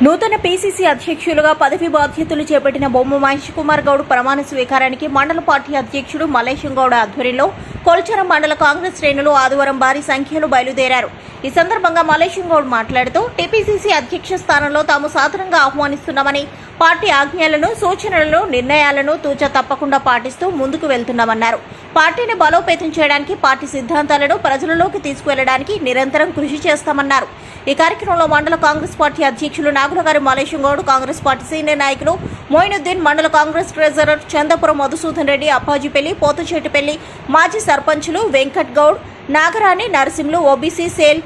నూతన పీసీసీ అధ్యక్షులుగా పదవి బాధ్యతలు చేపట్టిన బొమ్మ మహేష్ కుమార్ గౌడ్ ప్రమాణ స్వీకారానికి మండల పార్టీ అధ్యక్షుడు మల్లేశం గౌడ్ ఆధ్వర్యంలో కొల్చరం మండల కాంగ్రెస్ శ్రేణులు ఆదివారం భారీ సంఖ్యలో బయలుదేరారు. ఈ సందర్భంగా మల్లేశం గౌడ్ మాట్లాడుతూ టీపీసీసీ అధ్యక్ష స్థానంలో తాము సాధారణంగా ఆహ్వానిస్తున్నామని పార్టీ ఆజ్ఞలను సూచనలను నిర్ణయాలను తూచ తప్పకుండా పాటిస్తూ ముందుకు వెళ్తున్నామన్నారు. పార్టీని బలోపేతం చేయడానికి పార్టీ సిద్ధాంతాలను ప్రజలలోకి తీసుకువెళ్ళడానికి నిరంతరం కృషి చేస్తామన్నారు. ఈ కార్యక్రమంలో మండల కాంగ్రెస్ పార్టీ అధ్యక్షులు నాగులగారి మలేశం గౌడ్ కాంగ్రెస్ పార్టీ సీనియర్ నాయకులు మోయినుద్దీన్ మండల కాంగ్రెస్ ట్రెజరర్ చందపురం మధుసూదన్ రెడ్డి అప్పాజీపల్లి పోతుచేటిపల్లి మాజీ సర్పంచులు Venkat Goud Nagarani Narasimhulu OBC cell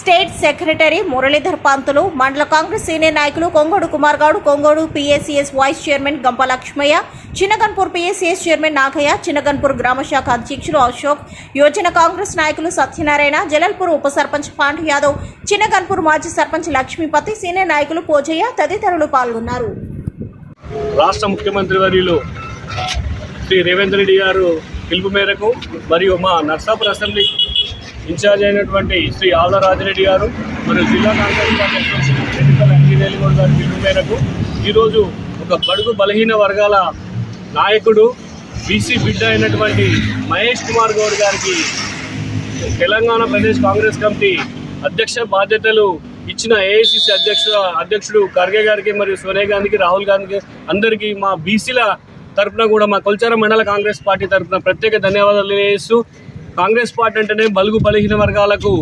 state secretary Muralidhar Pantulu మండల కాంగ్రెస్ సీనియర్ నాయకులు Kongodu Kumar Goud Kongodu PACS vice chairman Gampa Lakshmaiah Chinnaganpur PACS chairman Nagaiah Chinnaganpur గ్రామ శాఖ అధ్యక్షులు అశోక్ యోజన కాంగ్రెస్ నాయకులు సత్యనారాయణ జలల్పూర్ ఉప సర్పంచ్ పాండు యాదవ్ చిన్నగన్పూర్ మాజీ సర్పంచ్ లక్ష్మీపతి సీనియర్ నాయకులు పోజయ్య తదితరులు పాల్గొన్నారు. రాష్ట్ర ముఖ్యమంత్రి వర్యులు శ్రీ రేవేంద్ర రెడ్డి గారు పిలుపు మేరకు మరియు మా నర్సాపూర్ అసెంబ్లీ ఇన్ఛార్జ్ అయినటువంటి శ్రీ ఆవుల రాజిరెడ్డి గారు మరియు జిల్లా కాంగ్రెస్ పార్టీ అధ్యక్షులు ఎన్నికల గారి పిలుపు మేరకు ఈరోజు ఒక బడుగు బలహీన వర్గాల నాయకుడు బీసీ బిడ్డ అయినటువంటి మహేష్ కుమార్ గౌడ్ గారికి తెలంగాణ ప్రదేశ్ కాంగ్రెస్ కమిటీ అధ్యక్ష బాధ్యతలు ఇచ్చిన ఏఐసిసి అధ్యక్ష అధ్యక్షుడు ఖర్గే గారికి మరియు సోనియా గాంధీకి రాహుల్ గాంధీకి అందరికీ మా బీసీల తరపున కూడా మా కొల్చార మండల కాంగ్రెస్ పార్టీ తరపున ప్రత్యేక ధన్యవాదాలు తెలియజేస్తూ కాంగ్రెస్ పార్టీ అంటేనే బలుగు బలహీన వర్గాలకు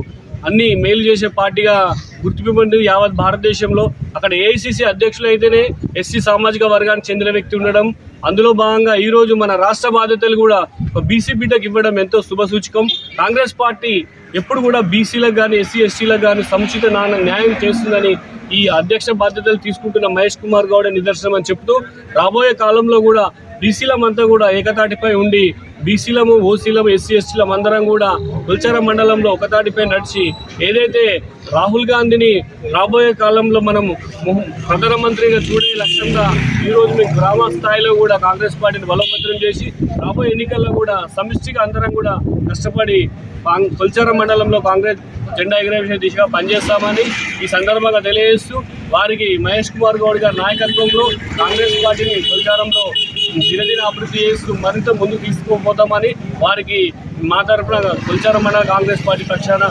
అన్ని మేలు చేసే పార్టీగా గుర్తింపు యావత్ భారతదేశంలో అక్కడ ఏఐసిసి అధ్యక్షులు అయితేనే ఎస్సీ సామాజిక వర్గానికి చెందిన వ్యక్తి ఉండడం అందులో భాగంగా ఈరోజు మన రాష్ట్ర బాధ్యతలు కూడా ఒక బీసీ బిడ్డకు ఇవ్వడం ఎంతో శుభసూచకం కాంగ్రెస్ పార్టీ ఎప్పుడు కూడా బీసీలకు కానీ ఎస్సీ ఎస్టీలకు కానీ సముచిత నాన్న న్యాయం చేస్తుందని ఈ అధ్యక్ష బాధ్యతలు తీసుకుంటున్న మహేష్ కుమార్ గౌడ నిదర్శనం అని చెప్తూ రాబోయే కాలంలో కూడా బీసీలమంతా కూడా ఏకతాటిపై ఉండి బీసీలము ఓసీలము ఎస్సీ ఎస్టీలం అందరం కూడా కుల్చర మండలంలో ఒకతాటిపై నడిచి ఏదైతే రాహుల్ గాంధీని రాబోయే కాలంలో మనం ప్రధానమంత్రిగా చూడే లక్ష్యంగా ఈరోజు మీ గ్రామ స్థాయిలో కూడా కాంగ్రెస్ పార్టీని బలోపేతం చేసి రాబోయే ఎన్నికల్లో కూడా సమిష్టిగా అందరం కూడా కష్టపడి కాంగ్- మండలంలో కాంగ్రెస్ జెండా ఎగరేసే దిశగా పనిచేస్తామని ఈ సందర్భంగా తెలియజేస్తూ వారికి మహేష్ కుమార్ గౌడ్ గారి నాయకత్వంలో కాంగ్రెస్ పార్టీని ప్రచారంలో దినదిన అభివృద్ధి చేస్తూ మరింత ముందుకు తీసుకుపోతామని వారికి మా తరఫున కుల్చార మండల కాంగ్రెస్ పార్టీ పక్షాన